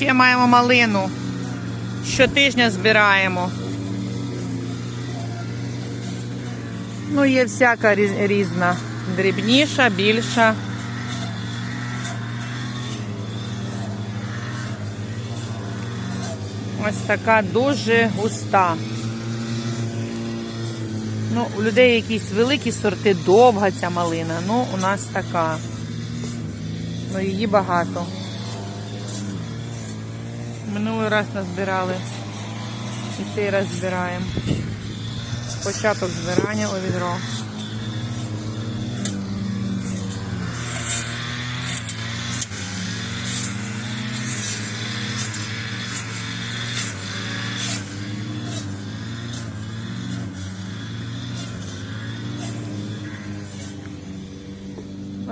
Ще маємо малину. Щотижня збираємо. Ну, є всяка різна. Дрібніша, більша. Ось така дуже густа. Ну, у людей якісь великі сорти, довга ця малина. Ну, у нас така. Ну, її багато. Минулий раз назбирали. І цей раз збираємо. Початок збирання у відро.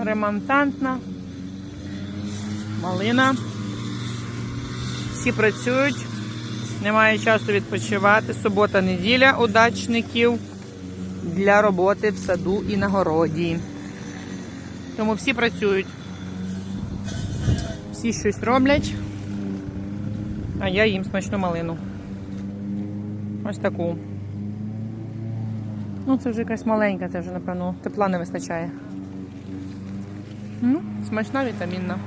Ремонтантна. Малина. Всі працюють. Немає часу відпочивати. Субота, неділя у дачників для роботи в саду і на городі. Тому всі працюють. Всі щось роблять. А я їм смачну малину. Ось таку. Ну, це вже якась маленька, це вже, напевно, тепла не вистачає. Ну, смачна вітамінна.